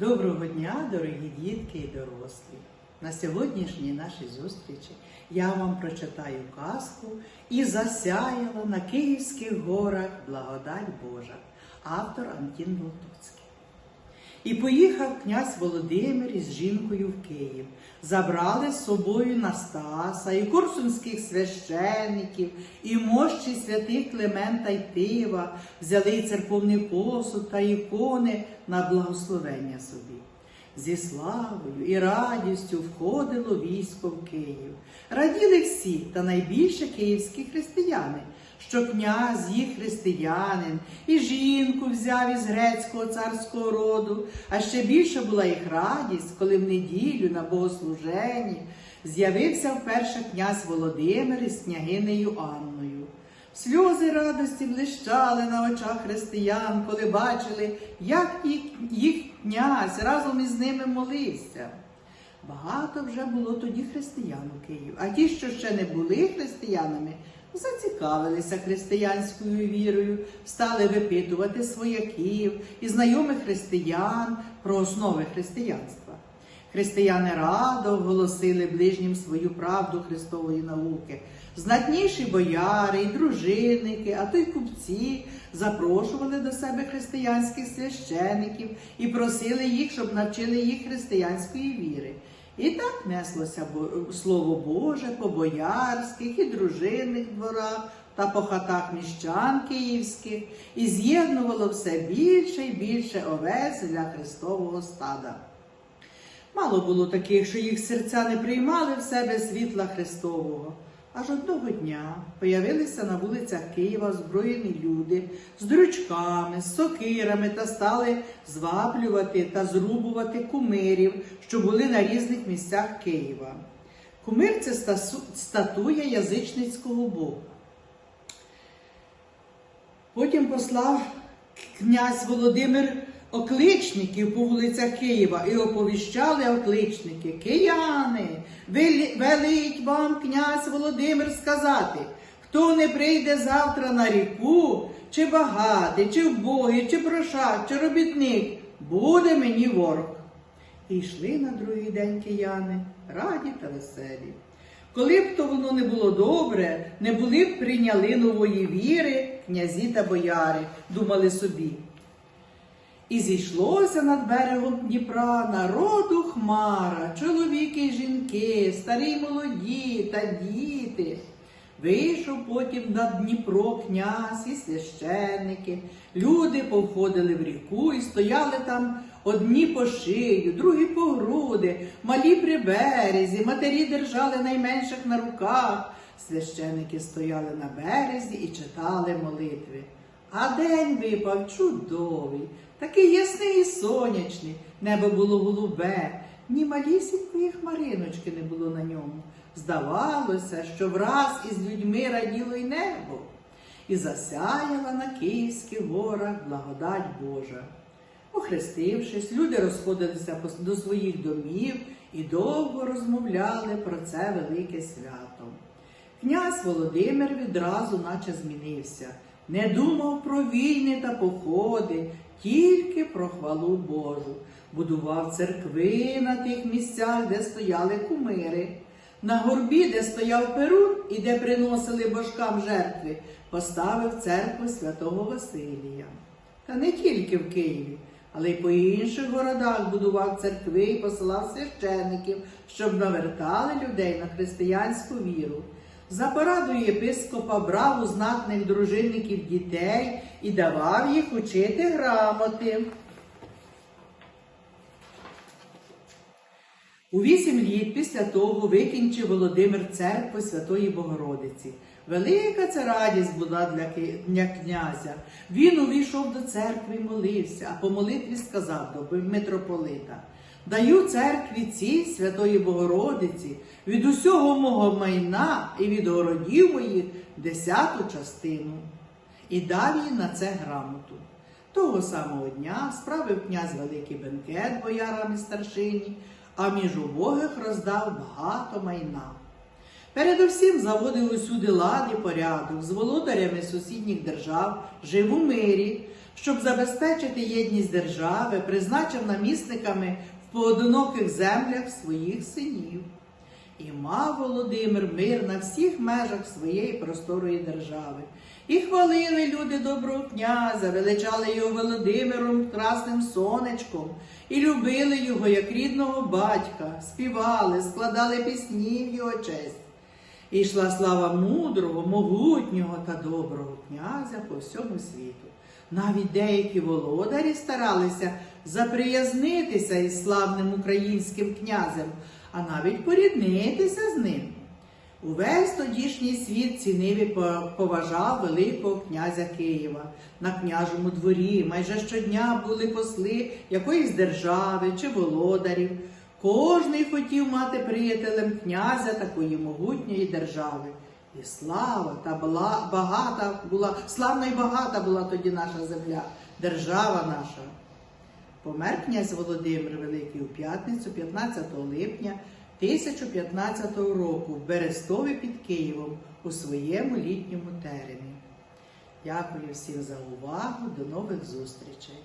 Доброго дня, дорогі дітки і дорослі! На сьогоднішній нашій зустрічі я вам прочитаю казку і засяяла на Київських горах благодать Божа, автор Антін Волтуцький. І поїхав князь Володимир із жінкою в Київ. Забрали з собою Настаса, і курсунських священників, і мощі святих Клемента й Тива, взяли й церковний посуд та ікони на благословення собі. Зі славою і радістю входило військо в Київ. Раділи всі, та найбільше київські християни, що князь їх християнин, і жінку взяв із грецького царського роду, а ще більше була їх радість, коли в неділю на богослуженні з'явився вперше князь Володимир із княгинею Анною. Сльози радості блищали на очах християн, коли бачили, як їх, князь разом із ними молився. Багато вже було тоді християн у Києві, а ті, що ще не були християнами, зацікавилися християнською вірою, стали випитувати свояків і знайомих християн про основи християнства. Християни радо оголосили ближнім свою правду Христової науки. Знатніші бояри і дружинники, а то й купці запрошували до себе християнських священиків і просили їх, щоб навчили їх християнської віри. І так неслося Слово Боже по боярських і дружинних дворах та по хатах міщан київських, і з'єднувало все більше і більше овець для Христового стада. Мало було таких, що їх серця не приймали в себе світла Христового. Аж одного дня появилися на вулицях Києва озброєні люди з дручками, з сокирами та стали зваблювати та зрубувати кумирів, що були на різних місцях Києва. Кумир це статуя язичницького Бога. Потім послав князь Володимир окличників по вулицях Києва і оповіщали окличники. Кияни, вели- велить вам князь Володимир сказати, хто не прийде завтра на ріку, чи багатий, чи вбогий, чи прошак, чи робітник, буде мені ворог. І йшли на другий день кияни, раді та веселі. Коли б то воно не було добре, не були б прийняли нової віри князі та бояри, думали собі. І зійшлося над берегом Дніпра народу хмара, чоловіки й жінки, старі й молоді та діти. Вийшов потім на Дніпро князь і священники. Люди повходили в ріку і стояли там одні по шию, другі по груди, малі при березі, матері держали найменших на руках. Священики стояли на березі і читали молитви. А день випав чудовий, такий ясний і сонячний, небо було голубе, ні малісінької хмариночки не було на ньому. Здавалося, що враз із людьми раділо й небо, і засяяла на Київських горах благодать Божа. Охрестившись, люди розходилися до своїх домів і довго розмовляли про це велике свято. Князь Володимир відразу наче змінився, не думав про війни та походи, тільки про хвалу Божу. Будував церкви на тих місцях, де стояли кумири. На горбі, де стояв Перун і де приносили божкам жертви, поставив церкву святого Василія. Та не тільки в Києві, але й по інших городах будував церкви і посилав священиків, щоб навертали людей на християнську віру. За порадою єпископа брав у знатних дружинників дітей і давав їх учити грамоти. У вісім літ після того викінчив Володимир церкву Святої Богородиці. Велика це радість була для, князя. Він увійшов до церкви і молився, а по молитві сказав до митрополита: Даю церкві цій Святої Богородиці від усього мого майна і від городів моїх десяту частину. І дав їй на це грамоту. Того самого дня справив князь великий бенкет боярам і старшині, а між убогих роздав багато майна. Передусім заводив усюди лад і порядок, з володарями сусідніх держав жив у мирі, щоб забезпечити єдність держави, призначив намісниками в поодиноких землях своїх синів. І мав Володимир мир на всіх межах своєї просторої держави. І хвалили люди доброго князя, величали його Володимиром красним сонечком, і любили його як рідного батька, співали, складали пісні в його честь. І йшла слава мудрого, могутнього та доброго князя по всьому світу. Навіть деякі володарі старалися заприязнитися із славним українським князем, а навіть поріднитися з ним. Увесь тодішній світ цінив і поважав Великого князя Києва. На княжому дворі майже щодня були посли якоїсь держави чи володарів. Кожний хотів мати приятелем князя такої могутньої держави. І слава та була багата була, славна і багата була тоді наша земля, держава наша. Помер князь Володимир Великий у п'ятницю, 15 липня 1015 року в Берестові під Києвом у своєму літньому теремі. Дякую всім за увагу. До нових зустрічей!